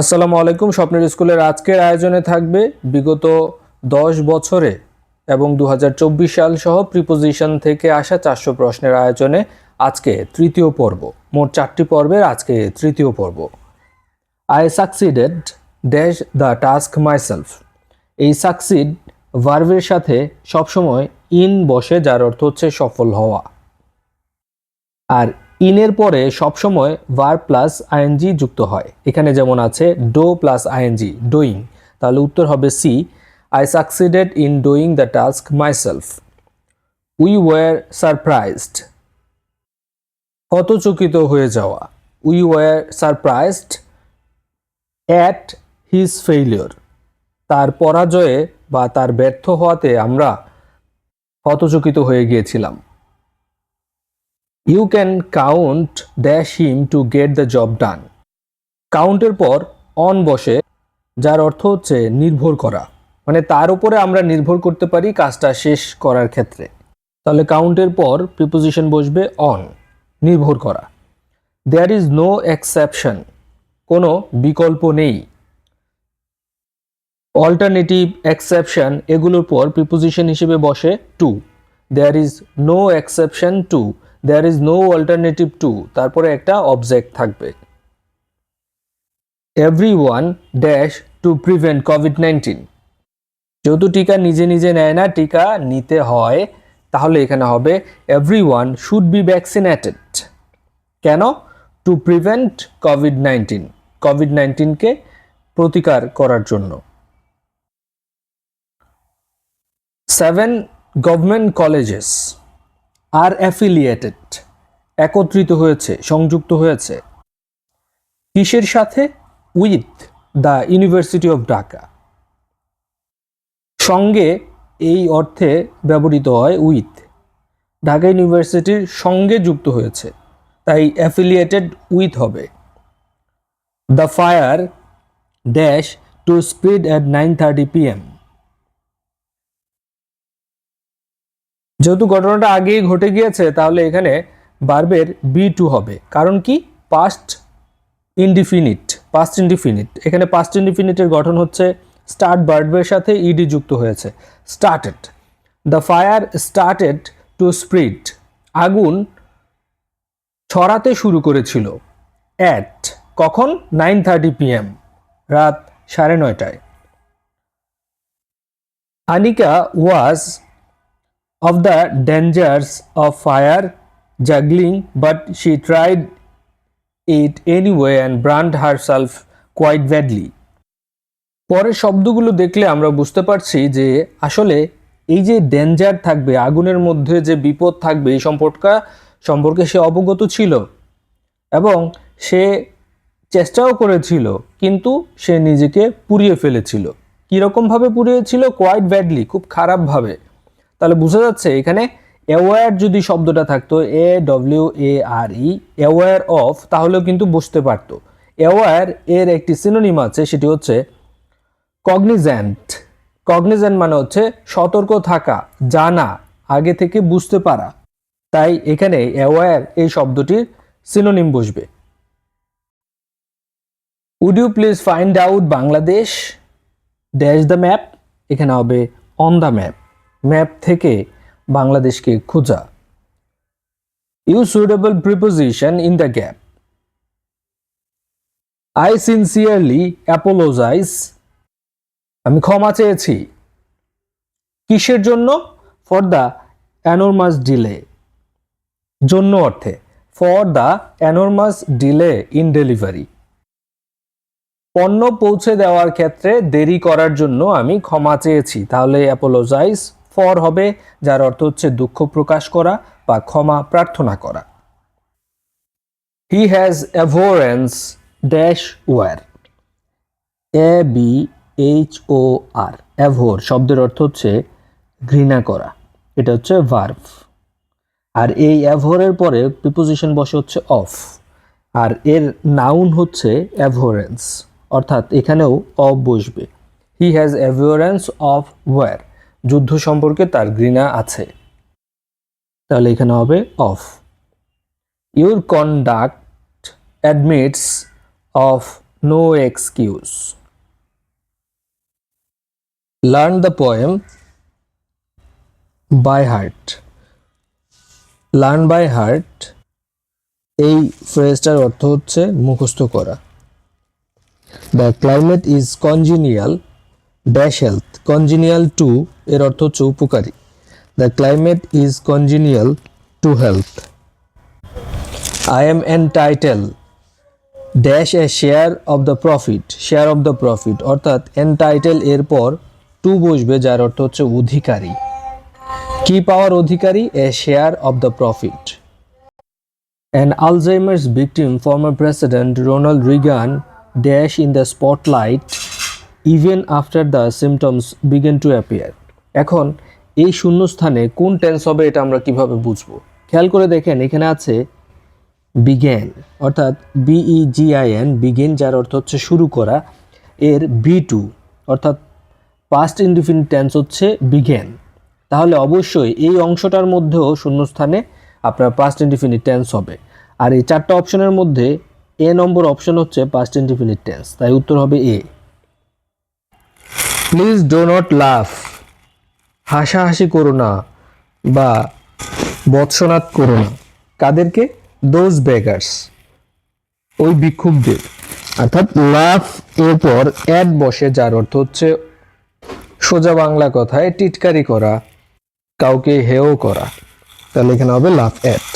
আসসালামু আলাইকুম। স্বপ্নের স্কুলের আজকের আয়োজনে থাকবে বিগত দশ বছরে এবং দু সাল সহ প্রিপোজিশন থেকে আসা চারশো প্রশ্নের আয়োজনে আজকে তৃতীয় পর্ব, মোট চারটি পর্বের আজকে তৃতীয় পর্ব। I succeeded dash the task myself এই সাকসিড ভার্ভের সাথে সবসময় ইন বসে, যার অর্থ হচ্ছে সফল হওয়া। আর ইনের পরে সবসময় ভার প্লাস আইএনজি যুক্ত হয়। এখানে যেমন আছে ডো প্লাস আইএনজি, ডোয়িং। তাহলে উত্তর হবে C I succeeded in doing the task myself we were surprised হতচকিত হয়ে যাওয়া। We were surprised at his failure তার পরাজয়ে বা তার ব্যর্থ হওয়াতে আমরা হতচকিত হয়ে গিয়েছিলাম। You can count dash him to get the job done কাউন্টের পর অন বসে, যার অর্থ হচ্ছে নির্ভর করা। মানে তার উপরে আমরা নির্ভর করতে পারি কাজটা শেষ করার ক্ষেত্রে। তাহলে কাউন্টের পর প্রিপোজিশন বসবে অন নির্ভর করা। দেয়ার ইজ নো এক্সেপশন কোনো বিকল্প নেই। অল্টারনেটিভ এক্সেপশন এগুলোর পর প্রিপোজিশন হিসেবে বসে to there is no exception to there is no alternative to তারপরে একটা অবজেক্ট থাকবে। Everyone dash to prevent Covid nineteen যেহেতু টিকা নিজে নিজে নেয় না, টিকা নিতে হয়, তাহলে এখানে হবে everyone should be vaccinated কেন to prevent Covid nineteen Covid নাইন্টিনকে প্রতিকার করার জন্য। সেভেন গভর্নমেন্ট কলেজেস আর অ্যাফিলিয়েটেড একত্রিত হয়েছে, সংযুক্ত হয়েছে। কিসের সাথে? With the University of Dhaka সঙ্গে এই অর্থে ব্যবহৃত হয় উইথ ঢাকা ইউনিভার্সিটির সঙ্গে যুক্ত হয়েছে, তাই অ্যাফিলিয়েটেড উইথ হবে। The fire dash to spread at nine thirty PM যেহেতু ঘটনাটা আগেই ঘটে গিয়েছে, তাহলে এখানে বার্বের বি টু হবে। কারণ কি? পাস্ট ইনডিফিনিট পাস্ট ইনডিফিনিট এখানে পাস্ট ইনডিফিনিটের গঠন হচ্ছে স্টার্ট বার্বের সাথে ইডি যুক্ত হয়েছে। Started the fire started to spread আগুন ছড়াতে শুরু করেছিল। অ্যাট কখন? নাইন থার্টি পিএম রাত সাড়ে নয়টায়। আনিকা ওয়াজ of the dangers of fire juggling, but she tried it anyway and burned herself quite badly. পরের শব্দগুলো দেখলে আমরা বুঝতে পারছি যে আসলে এই যে ডেঞ্জার থাকবে আগুনের মধ্যে যে বিপদ থাকবে এই সম্পর্কা সম্পর্কে সে অবগত ছিল এবং সে চেষ্টাও করেছিল কিন্তু সে নিজেকে পুড়িয়ে ফেলেছিল। কীরকমভাবে পুড়িয়েছিল? কোয়াইট ব্যাডলি খুব খারাপভাবে। তাহলে বোঝা যাচ্ছে এখানে অ্যাওয়ার যদি শব্দটা থাকতো A W A R E aware of তাহলেও কিন্তু বুঝতে পারতো। অ্যাওয়ার এর একটি সিনোনিম আছে, সেটি হচ্ছে কগনিজ্যান্ট কগনিজ্যান্ট মানে হচ্ছে সতর্ক থাকা, জানা, আগে থেকে বুঝতে পারা। তাই এখানে অ্যাওয়ার এই শব্দটির সিনোনিম বসবে। Would you please find out Bangladesh dash the map এখানে হবে অন দ্য ম্যাপ ম্যাপ থেকে বাংলাদেশকে খোঁজা। You suitable preposition in the gap I sincerely apologise আমি ক্ষমা চেয়েছি। কিসের জন্য? ফর দ্য অ্যানোরমাস ডিলে জন্য অর্থে for the enormous delay in delivery পণ্য পৌঁছে দেওয়ার ক্ষেত্রে দেরি করার জন্য আমি ক্ষমা চেয়েছি। তাহলে অ্যাপোলোজাইজ ফর হবে, যার অর্থ হচ্ছে দুঃখ প্রকাশ করা বা ক্ষমা প্রার্থনা করা। He has abhorrence dash war A B H O R abhor শব্দের অর্থ হচ্ছে ঘৃণা করা। এটা হচ্ছে ভার্ভ আর এই অ্যাভোরের পরে প্রিপোজিশন বসে হচ্ছে অফ আর এর নাউন হচ্ছে অ্যাভোরেন্স অর্থাৎ এখানেও অফ বসবে। He has abhorrence of war যুদ্ধ সম্পর্কে তার ঘৃণা আছে। তাহলে এখানে হবে of. Your conduct admits of no excuse learn the poem by heart learn by heart এই ফ্রেজটার অর্থ হচ্ছে মুখস্থ করা। The climate is congenial dash health congenial to এর অর্থ হচ্ছে উপকারী। The climate is congenial to health I am entitled dash a share of the profit share of the profit অর্থাৎ এনটাইটেল এর পর টু বসবে যার অর্থ হচ্ছে অধিকারী। কি পাওয়ার অধিকারী? A share of the profit An Alzheimer's victim, former President Ronald Reagan, dash in the spotlight even after the symptoms began to appear এখন, এই শূন্যস্থানে কোন টেন্স হবে এটা আমরা কীভাবে বুঝব? খেয়াল করে দেখেন, এখানে আছে বিজ্ঞান অর্থাৎ বিই জিআইএন বিগেন যার অর্থ হচ্ছে শুরু করা, এর বি টু অর্থাৎ পাস্ট ইনডিফিনিট টেন্স হচ্ছে বিজ্ঞান তাহলে অবশ্যই এই অংশটার মধ্যেও শূন্যস্থানে আপনার পাস্ট ইনডিফিনিট টেন্স হবে। আর এই চারটা অপশনের মধ্যে এ নম্বর অপশন হচ্ছে পাস্ট ইনডিফিনিট টেন্স তাই উত্তর হবে এ প্লিজ ডো নট লাফ হাসাহাসি করো না বা বৎসনাদ করো না। কাদেরকে? দোজ বেগার্স ওই ভিক্ষুকদের অর্থাৎ লাফ এরপর অ্যাড বসে, যার অর্থ হচ্ছে সোজা বাংলা কথায় টিটকারি করা, কাউকে হেও করা। তাহলে এখানে হবে love at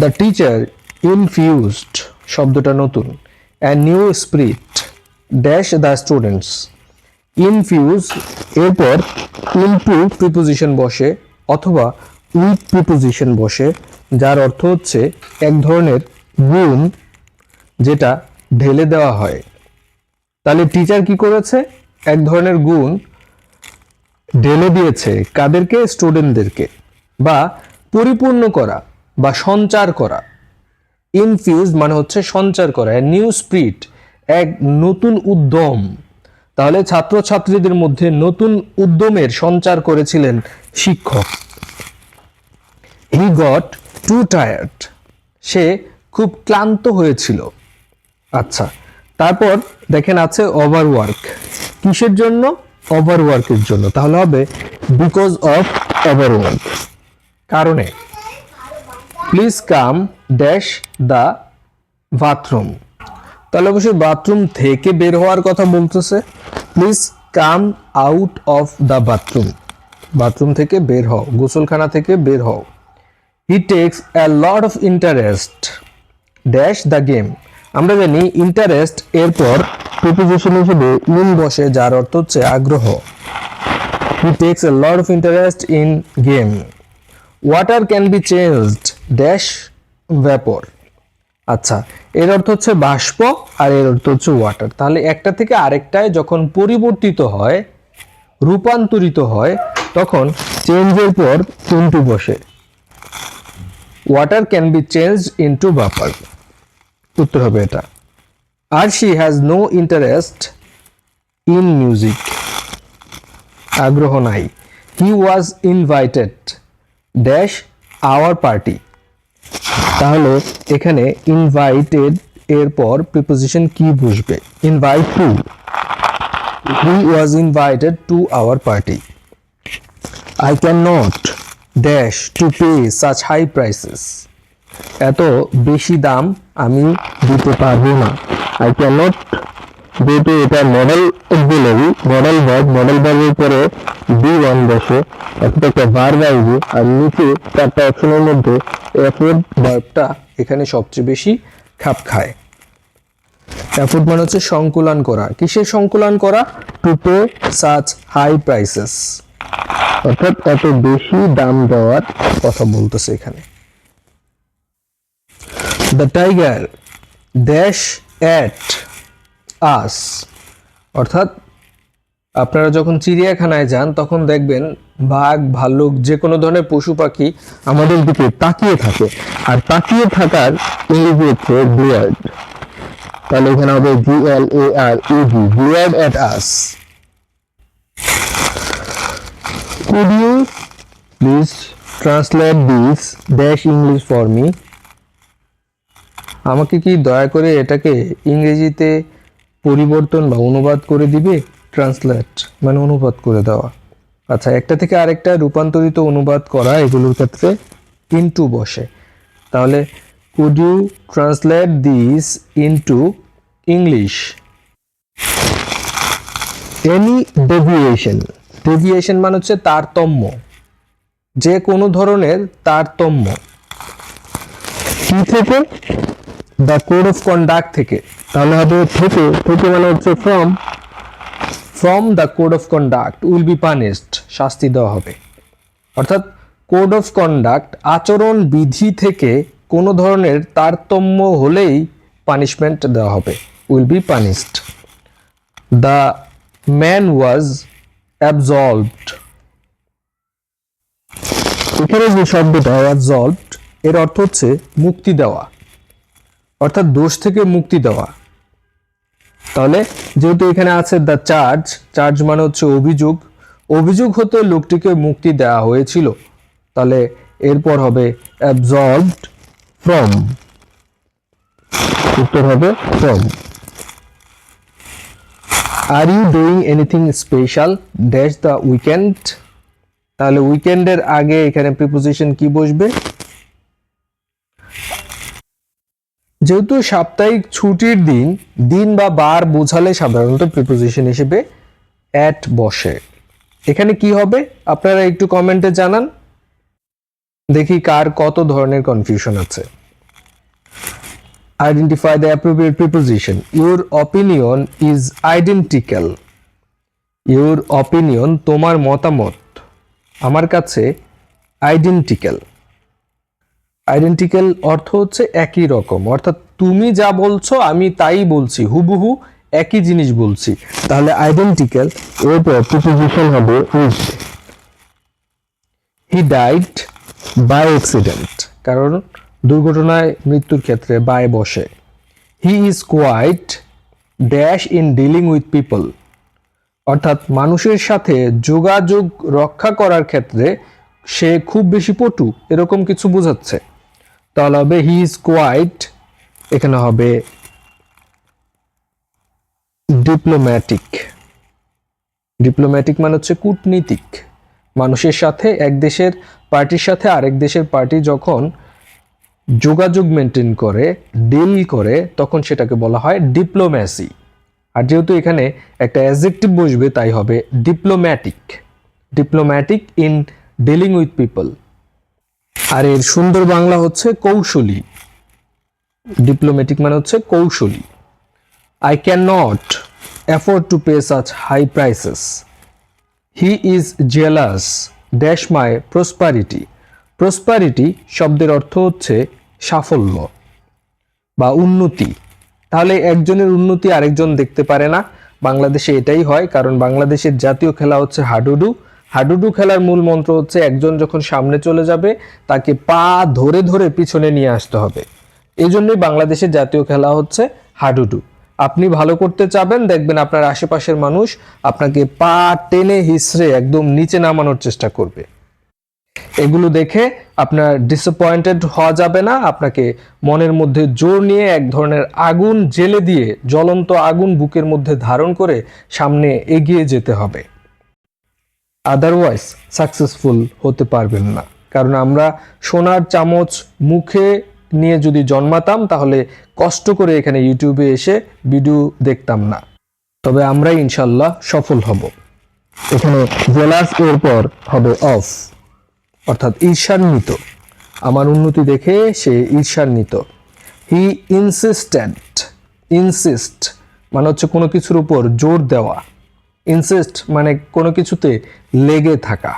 the teacher infused শব্দটা নতুন and new spirit dash the students infuse এরপর ইনটু প্রিপোজিশন বসে অথবা উইথ প্রিপোজিশন বসে, যার অর্থ হচ্ছে এক ধরনের গুণ যেটা ঢেলে দেওয়া হয়। তাহলে টিচার কি করেছে? এক ধরনের গুণ ঢেলে দিয়েছে কাদেরকে? স্টুডেন্টদেরকে বা পরিপূর্ণ করা বা সঞ্চার করা। ইনফিউজ মানে হচ্ছে সঞ্চার করা নিউ স্প্রিট এক নতুন উদ্যম। তাহলে ছাত্রছাত্রীদের মধ্যে নতুন উদ্যমের সঞ্চার করেছিলেন শিক্ষক। হি গট টু টায়ার্ড সে খুব ক্লান্ত হয়েছিল। আচ্ছা তারপর দেখেন আছে ওভারওয়ার্ক কিসের জন্য? ওভারওয়ার্কের জন্য। তাহলে হবে বিকজ অফ ওভারওয়ার্ক কারণে। Please come dash the bathroom তাহলে অবশ্যই বাথরুম থেকে বের হওয়ার কথা বলতেছে। Please come out of the bathroom bathroom থেকে বের হও, গোসলখানা থেকে বের হও। He takes a lot of interest dash the game আমরা জানি ইন্টারেস্ট এরপর প্রিপোজিশন হিসেবে ইন বসে, যার অর্থ হচ্ছে আগ্রহ। He takes a lot of interest in game water can be changed dash vapour আচ্ছা এর অর্থ হচ্ছে বাষ্প আর এর অর্থ হচ্ছে ওয়াটার তাহলে একটা থেকে আরেকটায় যখন পরিবর্তিত হয়, রূপান্তরিত হয়, তখন চেঞ্জের পর ইনটু বসে? Water can be change into vapour উত্তর হবে এটা। আর she has no interest in music আগ্রহ নাই। He was invited dash our party তাহলে এখানে ইনভাইটেড এর পর প্রিপোজিশন কি বুঝবে? Invite to he was invited to our party I can not dash to pay such high prices এত বেশি দাম আমি দিতে পারব না। আই ক্যান নট যেহেতু এটা modal auxiliary modal verb modal ভার্বের পরে বি ওয়ান বসে অর্থাৎ একটা ভার্ব আসবে, আর নিচে চারটা অপশনের মধ্যে এফোর্ড ভার্বটা এখানে সবচেয়ে বেশি খাপ খায়। এফোর্ড মানে হচ্ছে সংকুলন করা। কিসের সংকুলন করা? To pay such high prices অর্থাৎ এত বেশি দাম দেওয়ার কথা বলতেছে এখানে। The tiger dash at us অর্থাৎ আপনারা যখন চিড়িয়াখানায় যান, তখন দেখবেন বাঘ ভাল্লুক যে কোনো ধরনের পশু পাখি আমাদের দিকে তাকিয়ে থাকে। আর তাকিয়ে থাকার ইংরেজি হচ্ছে তাহলে এখানে হবে G L A R E G glared at us Could you please translate this dash English for? আমাকে কি দয়া করে এটাকে ইংরেজিতে পরিবর্তন বা অনুবাদ করে দিবে ট্রান্সলেট মানে অনুবাদ করে দেওয়া। আচ্ছা একটা থেকে আরেকটা রূপান্তরিত অনুবাদ করা, এগুলোর ক্ষেত্রে ইনটু বসে। তাহলে could you translate this into English any deviation deviation মানে হচ্ছে তারতম্য। যে কোনো ধরনের তারতম্য। কি থেকে? দ্য কোড অফ কন্ডাক্ট থেকে, তাহলে হবে থেকে থেকে মানে হচ্ছে from from the code of conduct will be punished শাস্তি দেওয়া হবে। অর্থাৎ কোড অফ কন্ডাক্ট আচরণ বিধি থেকে কোনো ধরনের তারতম্য হলেই পানিশমেন্ট দেওয়া হবে will be punished the man was absolved এখানে যে শব্দটা অ্যাবজলভড এর অর্থ হচ্ছে মুক্তি দেওয়া। অর্থাৎ দোষ থেকে মুক্তি দেওয়া। তাহলে যেহেতু এখানে আছে দ্য চার্জ চার্জ মানে হচ্ছে অভিযোগ অভিযোগ হতে লোকটিকে মুক্তি দেওয়া হয়েছিল। তাহলে এরপর হবে অ্যাবজলভড ফ্রম উত্তর হবে from are you doing anything special dash the weekend তাহলে উইকেন্ডের আগে এখানে প্রিপোজিশন কি বসবে? যেহেতু সাপ্তাহিক ছুটির দিন দিন বা বার বোঝালে সাধারণত প্রিপোজিশন হিসেবে অ্যাট বসে। এখানে কি হবে? আপনারা একটু কমেন্টে জানান। দেখি কার কত ধরনের কনফিউশন আছে। Identify the appropriate preposition your opinion is identical your opinion তোমার মতামত। আমার কাছে আইডেন্টিক্যাল আইডেন্টিক্যাল অর্থ হচ্ছে একই রকম। অর্থাৎ তুমি যা বলছো, আমি তাই বলছি, হুবহু একই জিনিস বলছি। তাহলে আইডেন্টিক্যাল এরপর প্রিপোজিশন হবে is he died by accident কারণ দুর্ঘটনায় মৃত্যুর ক্ষেত্রে বাই বসে। He is quite dash in dealing with people অর্থাৎ মানুষের সাথে যোগাযোগ রক্ষা করার ক্ষেত্রে সে খুব বেশি পটু, এরকম কিছু বোঝাচ্ছে। তাহলে হবে হি ইজ কোয়াইট এখানে হবে ডিপ্লোম্যাটিক ডিপ্লোম্যাটিক মানে হচ্ছে কূটনীতিক। মানুষের সাথে, এক দেশের পার্টির সাথে আরেক দেশের পার্টি যখন যোগাযোগ মেনটেন করে ডিল করে, তখন সেটাকে বলা হয় ডিপ্লোম্যাসি আর যেহেতু এখানে একটা অ্যাজেক্টিভ বসবে, তাই হবে diplomatic diplomatic in dealing with people আর এর সুন্দর বাংলা হচ্ছে কৌশলী। ডিপ্লোম্যাটিক মানে হচ্ছে কৌশলী। I can not afford to pay such high prices he is jealous dash my prosperity prosperity শব্দের অর্থ হচ্ছে সাফল্য বা উন্নতি। তাহলে একজনের উন্নতি আরেকজন দেখতে পারে না। বাংলাদেশে এটাই হয়, কারণ বাংলাদেশের জাতীয় খেলা হচ্ছে হাডুডু। হাডুডু খেলার মূল মন্ত্র হচ্ছে, একজন যখন সামনে চলে যাবে, তাকে পা ধরে ধরে পিছনে নিয়ে আসতে হবে। এই জন্যই বাংলাদেশের জাতীয় খেলা হচ্ছে হাডুডু। আপনি ভালো করতে চাবেন, দেখবেন আপনার আশেপাশের মানুষ আপনাকে পা টেনে হিসড়ে একদম নিচে নামানোর চেষ্টা করবে। এগুলো দেখে আপনার ডিসঅ্যাপয়েন্টেড হওয়া যাবে না, আপনাকে মনের মধ্যে জোর নিয়ে এক ধরনের আগুন জেলে দিয়ে জ্বলন্ত আগুন বুকের মধ্যে ধারণ করে সামনে এগিয়ে যেতে হবে। আদারওয়াইজ সাকসেসফুল হতে পারবেন না। কারণ আমরা সোনার চামচ মুখে নিয়ে যদি জন্মাতাম, তাহলে কষ্ট করে এখানে ইউটিউবে এসে ভিডিও দেখতাম না। তবে আমরা ইনশাল্লাহ সফল হব। এখানে জেলাস এর পর হবে অফ। অর্থাৎ ঈর্ষান্বিত। আমার উন্নতি দেখে সে ঈর্ষান্বিত। হি ইনসিস্টেন্ট ইনসিস্ট মানে হচ্ছে কোনো কিছুর উপর জোর দেওয়া। ইনসিস্ট মানে কোনো কিছুতে লেগে থাকা।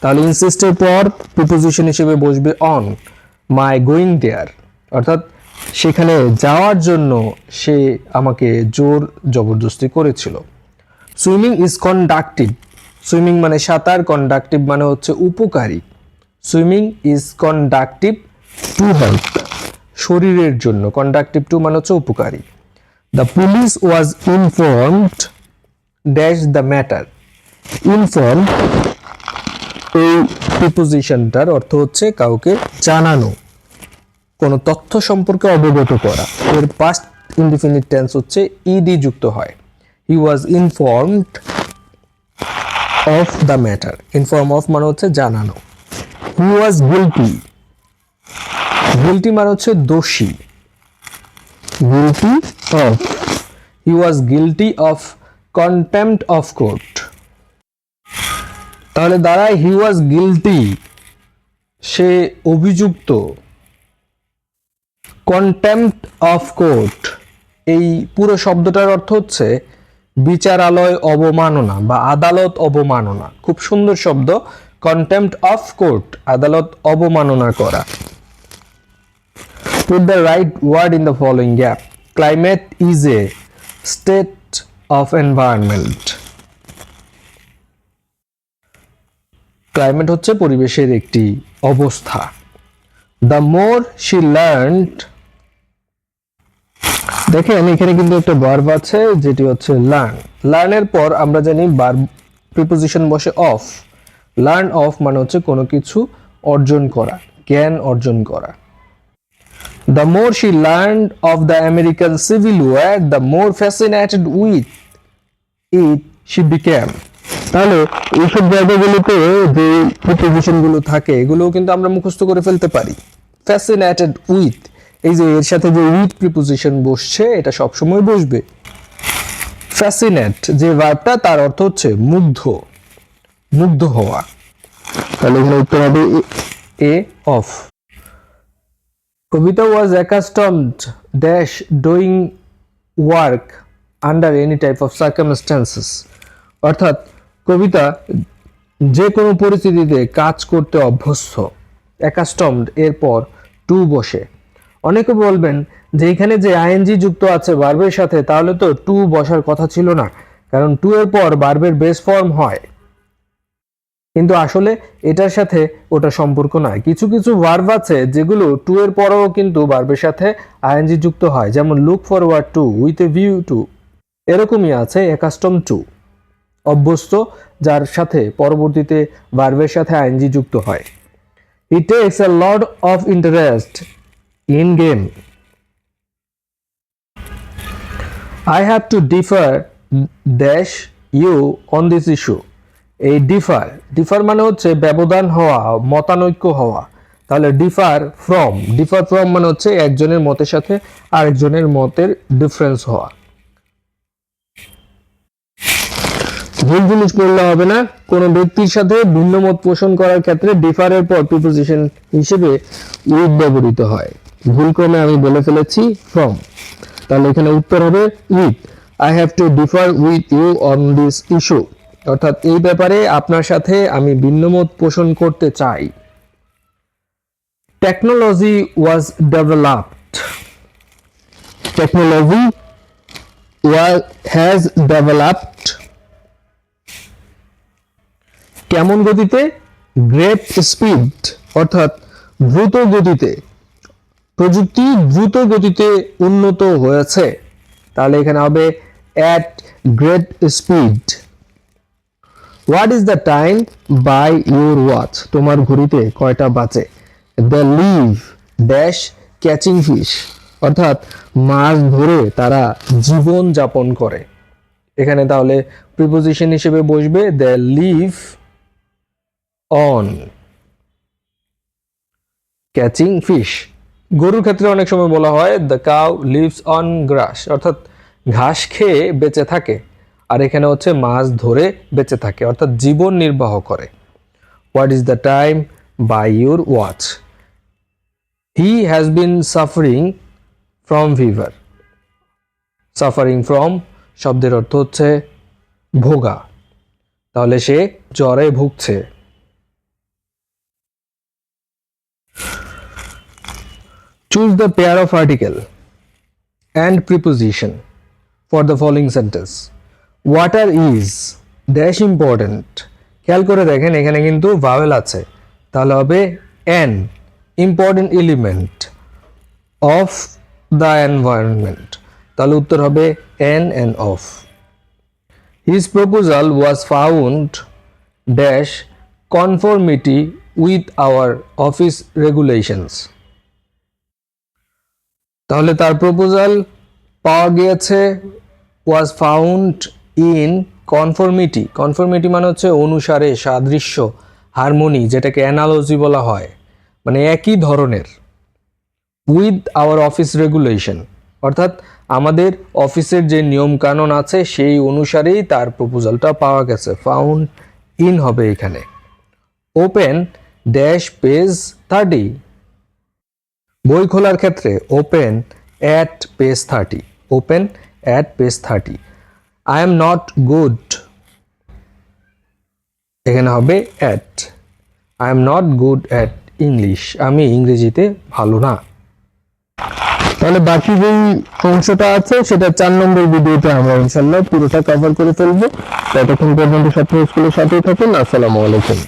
তাহলে ইনসিস্টের পর প্রিপোজিশন হিসেবে বসবে অন মাই গোয়িং দেয়ার অর্থাৎ সেখানে যাওয়ার জন্য সে আমাকে জোর জবরদস্তি করেছিল। সুইমিং ইজ কন্ডাক্টিভ সুইমিং মানে সাঁতার কন্ডাক্টিভ মানে হচ্ছে উপকারী। Swimming is conducive to health শরীরের জন্য কন্ডাক্টিভ টু মানে হচ্ছে উপকারী। The police was informed dash the matter inform এই প্রিপোজিশনটার অর্থ হচ্ছে কাউকে জানানো, কোনো তথ্য সম্পর্কে অবগত করা। এর পাস্ট ইনডিফিনিট টেন্স হচ্ছে ইডি যুক্ত হয়। He was informed of the matter inform of মানে হচ্ছে জানানো। হি ওয়াজ গিলটি গিলটি মানে হচ্ছে দোষী। Guilty of he was guilty of contempt of court তাহলে দাঁড়ায় হি ওয়াজ গিলটি সে অভিযুক্ত। কন্টেম্পট অফ কোর্ট এই পুরো শব্দটার অর্থ হচ্ছে বিচারালয় অবমাননা বা আদালত অবমাননা। খুব সুন্দর শব্দ কন্টেম্পট অফ কোর্ট আদালত অবমাননা করা। Put the right word in the following gap. Climate is a state of environment. Climate হচ্ছে পরিবেশের একটি অবস্থা। দ্য মোর শি লার্নড দেখেন এখানে কিন্তু একটা বার্ব আছে, যেটি হচ্ছে লার্ন লার্নের পর আমরা জানি বার্ব প্রিপোজিশন বসে অফ লার্ন অফ মানে হচ্ছে কোনো কিছু অর্জন করা, জ্ঞান অর্জন করা। The more she learned of the American Civil War, the more fascinated with it she became. তাহলে এইসব জায়গাগুলোতে যে প্রিপোজিশনগুলো থাকে এগুলোও কিন্তু আমরা মুখস্থ করে ফেলতে পারি। ফ্যাসিনেটেড উইথ এই যে এর সাথে যে উইথ প্রিপোজিশন বসছে এটা সবসময় বসবে। ফ্যাসিনেট যে ভার্বটা তার অর্থ হচ্ছে মুগ্ধ। মুগ্ধ হওয়া। তাহলে এখানে উত্তর হবে A of Kavita was accustomed dash doing work under any type of circumstances. অর্থাৎ কবিতা যে কোনো পরিস্থিতিতে কাজ করতে অভ্যস্ত অ্যাকাস্টমড এরপর টু বসে। অনেকে বলবেন যে এখানে যে আইএনজি যুক্ত আছে বার্বের সাথে, তাহলে তো টু বসার কথা ছিল না, কারণ টু এর পর বার্বের বেস ফর্ম হয়। কিন্তু আসলে এটার সাথে ওটা সম্পর্ক নয়। কিছু কিছু ভার্ব আছে যেগুলো টু এর পরেও কিন্তু ভার্বের সাথে আইএনজি যুক্ত হয়। যেমন look forward to with a view to এরকমই আছে একাস্টম টু অভ্যস্ত, যার সাথে পরবর্তীতে ভার্বের সাথে আইএনজি যুক্ত হয়। He takes a lot of interest in game I have to differ dash you on this issue. এই ডিফার ডিফার মানে হচ্ছে ব্যবধান হওয়া, মতানৈক্য হওয়া। তাহলে ডিফার ফ্রম ডিফার ফ্রম মানে হচ্ছে একজনের মতের সাথে আরেকজনের মতের ডিফারেন্স হওয়া। ভুল জিনিস বললে হবে না, কোনো ব্যক্তির সাথে ভিন্ন মত পোষণ করার ক্ষেত্রে ডিফারের পর প্রিপোজিশন হিসেবে উইথ ব্যবহৃত হয়। ভুল ক্রমে আমি বলে ফেলেছি ফ্রম তাহলে এখানে উত্তর হবে with I have to differ with you on this issue অর্থাৎ এই ব্যাপারে আপনার সাথে আমি ভিন্নমত পোষণ করতে চাই। Technology was developed technology has developed কেমন গতিতে? গ্রেট স্পিড অর্থাৎ দ্রুত গতিতে। প্রযুক্তি দ্রুত গতিতে উন্নত হয়েছে। তাহলে এখানে হবে at great speed what is the time by your watch তোমার ঘড়িতে কয়টা বাজে? The live dash catching fish অর্থাৎ মাছ ধরে তারা জীবন যাপন করে। এখানে তাহলে প্রিপোজিশন হিসেবে বসবে the live on catching fish গরুর ক্ষেত্রে অনেক সময় বলা হয় the cow lives on grass অর্থাৎ ঘাস খেয়ে বেঁচে থাকে। আর এখানে হচ্ছে মাছ ধরে বেঁচে থাকে, অর্থাৎ জীবন নির্বাহ করে। What is the time by your watch he has been suffering from fever suffering from শব্দের অর্থ হচ্ছে ভোগা। তাহলে সে জ্বরে ভুগছে। Choose the pair of article and preposition for the following sentence. Water is dash important খেয়াল করে দেখেন, এখানে কিন্তু ভাওয়েল আছে। তাহলে হবে an important element of the environment তাহলে উত্তর হবে an and of his proposal was found dash conformity with our office regulations তাহলে তার প্রপোজাল পাওয়া গিয়েছে was found in conformity conformity মানে হচ্ছে অনুসারে, সাদৃশ্য হারমোনি যেটাকে অ্যানালজি বলা হয়। মানে একই ধরনের। উইথ আওয়ার অফিস রেগুলেশন অর্থাৎ আমাদের অফিসের যে নিয়ম কানুন আছে, সেই অনুসারেই তার প্রপোজালটা পাওয়া গেছে। ফাউন্ড ইন হবে এখানে। ওপেন ড্যাশ পেজ থার্টি বই খোলার ক্ষেত্রে open at page thirty open at page thirty I am not good এখানে হবে at I am not good at English আমি ইংরেজিতে ভালো না। তাহলে বাকি যেই অংশটা আছে, সেটা চার নম্বর ভিডিওতে আমরা ইনশাল্লাহ পুরোটা কভার করে ফেলব। ততক্ষণ পর্যন্ত ছাত্র স্কুলের সাথেই থাকুন। আসসালামু আলাইকুম।